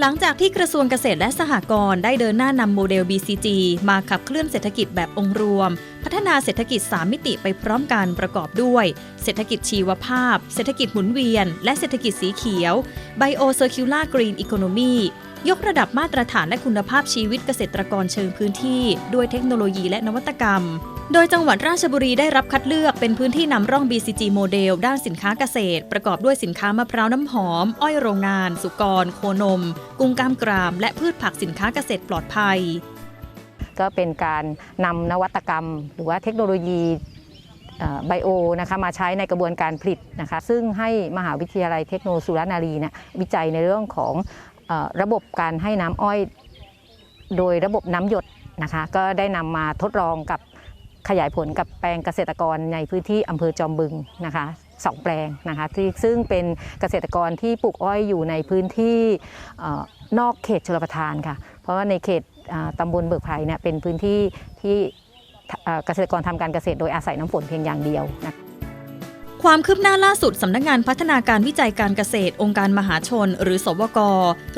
หลังจากที่กระทรวงเกษตรและสหกรณ์ได้เดินหน้านำโมเดล BCG มาขับเคลื่อนเศรษฐกิจแบบองค์รวม พัฒนาเศรษฐกิจ 3 มิติไปพร้อมกันประกอบด้วย เศรษฐกิจชีวภาพ เศรษฐกิจหมุนเวียน และเศรษฐกิจสีเขียว Bio Circular Green Economy ยกระดับมาตรฐานและคุณภาพชีวิตเกษตรกรเชิงพื้นที่ ด้วยเทคโนโลยีและนวัตกรรม โดยจังหวัดราชบุรีได้รับคัดเลือกเป็นพื้นที่นำร่อง BCG โมเดล ด้านสินค้าเกษตร ประกอบด้วยสินค้ามะพร้าวน้ำหอม อ้อยโรงงาน สุกร โคนม กุ้งกล้ามกราม และพืชผักสินค้าเกษตรปลอดภัย ก็เป็นการนำนวัตกรรม หรือว่าเทคโนโลยีไบโอนะคะมาใช้ในกระบวนการผลิตนะคะซึ่งให้มหาวิทยาลัยเทคโนโลยีสุรนารีเนี่ยวิจัยในเรื่องของ ระบบการให้น้ำอ้อยโดยระบบน้ำหยดนะคะก็ได้นำมาทดลองกับขยายผลกับแปลงเกษตรกรในพื้นที่อำเภอจอมบึงนะคะสองแปลงนะคะที่ซึ่งเป็นเกษตรกรที่ปลูกอ้อยอยู่ในพื้นที่อนอกเขตชลประทานค่ะ เพราะว่าในเขตตำบลเบิกไพรเนี่ยเป็นพื้นที่ที่เกษตรกรทำการเกษตรโดยอาศัยน้ำฝนเพียงอย่างเดียวนะค ความคืบหน้าล่าสุดสำนักงานพัฒนาการวิจัยการเกษตร องค์การมหาชน หรือสวก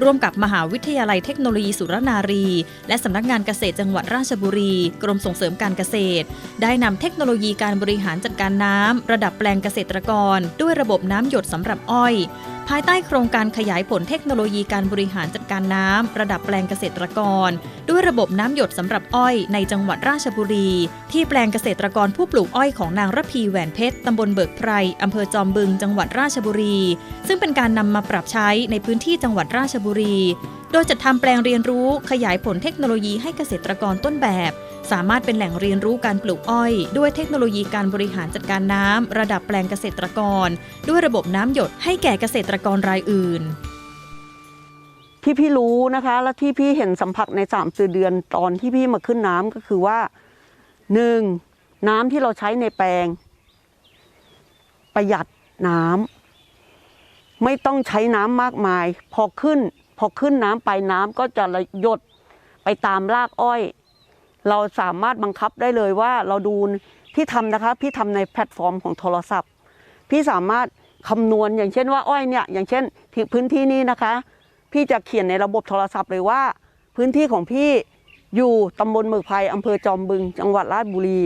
ร่วมกับมหาวิทยาลัยเทคโนโลยีสุรนารี และสำนักงานเกษตรจังหวัดราชบุรี กรมส่งเสริมการเกษตร ได้นำเทคโนโลยีการบริหารจัดการน้ำระดับแปลงเกษตรกร ด้วยระบบน้ำหยดสำหรับอ้อย ภายใต้โครงการขยายผลเทคโนโลยีการบริหารจัดการน้ำ ระดับแปลงเกษตรกร ด้วยระบบน้ำหยดสำหรับอ้อยในจังหวัดราชบุรี ที่แปลงเกษตรกรผู้ปลูกอ้อยของนางระพีแหวนเพชรตำบลเบิกไพรอำเภอจอมบึงจังหวัดราชบุรี ซึ่งเป็นการนำมาปรับใช้ในพื้นที่จังหวัดราชบุรีโดยจัดทำแปลงเรียนรู้ขยายผลเทคโนโลยีให้เกษตรกรต้นแบบ สามารถเป็นแหล่งเรียนรู้การปลูกอ้อย ด้วยเทคโนโลยีการบริหารจัดการน้ำระดับแปลงเกษตรกร ด้วยระบบน้ำหยดให้แก่เกษตรกรรายอื่น ที่พี่รู้นะคะ และที่พี่เห็นสัมผัสในสามสี่เดือนตอนที่พี่มาขึ้นน้ำก็คือว่าหนึ่งน้ำที่เราใช้ในแปลง ประหยัดน้ำไม่ต้องใช้น้ำมากมาย พอขึ้น พอขึ้นน้ำไปน้ำก็จะระหยดไปตามรากอ้อย เราสามารถบังคับได้เลยว่าเราดูพี่ทำนะคะพี่ทำในแพลตฟอร์มของโทรศัพท์ พี่สามารถคำนวณอย่างเช่นว่าอ้อยเนี่ยอย่างเช่นพื้นที่นี้นะคะ พี่จะเขียนในระบบโทรศัพท์เลยว่า พื้นที่ของพี่อยู่ตำบลเมืองไพรอำเภอจอมบึง จังหวัดราชบุรี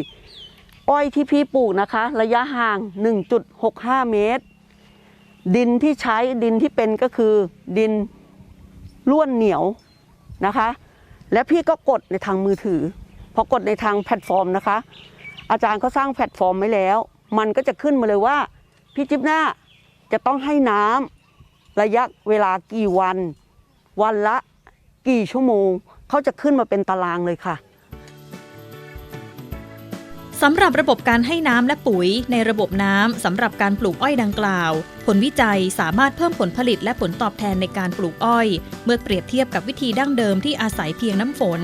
อ้อยที่พี่ปลูกนะคะ ระยะห่าง 1.65 เมตร ดินที่ใช้ดินที่เป็นก็คือดิน ล้วนเหนียวนะคะ และพี่ก็กดในทางมือถือพอกดในทางแพลตฟอร์มนะคะ อาจารย์เขาสร้างแพลตฟอร์มไว้แล้ว มันก็จะขึ้นมาเลยว่า พี่จิ๊บหน้าจะต้องให้น้ำระยะเวลากี่วัน วันละกี่ชั่วโมง เขาจะขึ้นมาเป็นตารางเลยค่ะ สำหรับระบบการให้น้ำและปุ๋ย ในระบบน้ำสำหรับการปลูกอ้อยดังกล่าว ผลวิจัยสามารถเพิ่มผลผลิตและผลตอบแทนในการปลูกอ้อย เมื่อเปรียบเทียบกับวิธีดั้งเดิมที่อาศัยเพียงน้ำฝน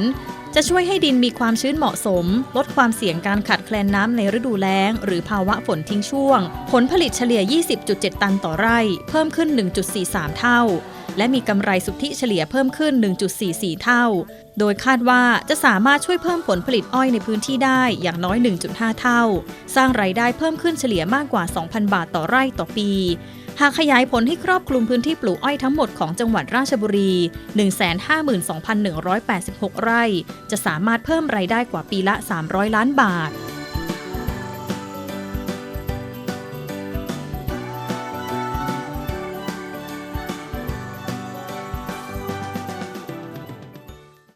จะช่วยให้ดินมีความชื้นเหมาะสม ลดความเสี่ยงการขาดแคลนน้ำในฤดูแล้ง หรือภาวะฝนทิ้งช่วง ผลผลิตเฉลี่ย 20.7 ตันต่อไร่ เพิ่มขึ้น 1.43 เท่า และมีกำไรสุทธิเฉลี่ยเพิ่มขึ้น 1.44 เท่า โดยคาดว่าจะสามารถช่วยเพิ่มผลผลิตอ้อยในพื้นที่ได้อย่างน้อย 1.5 เท่า สร้างรายได้เพิ่มขึ้นเฉลี่ยมากกว่า 2,000 บาทต่อไร่ต่อปี หากขยายผลให้ครอบคลุมพื้นที่ปลูกอ้อยทั้งหมดของจังหวัดราชบุรี 152,186 ไร่ จะสามารถเพิ่มรายได้กว่าปีละ 300 ล้านบาท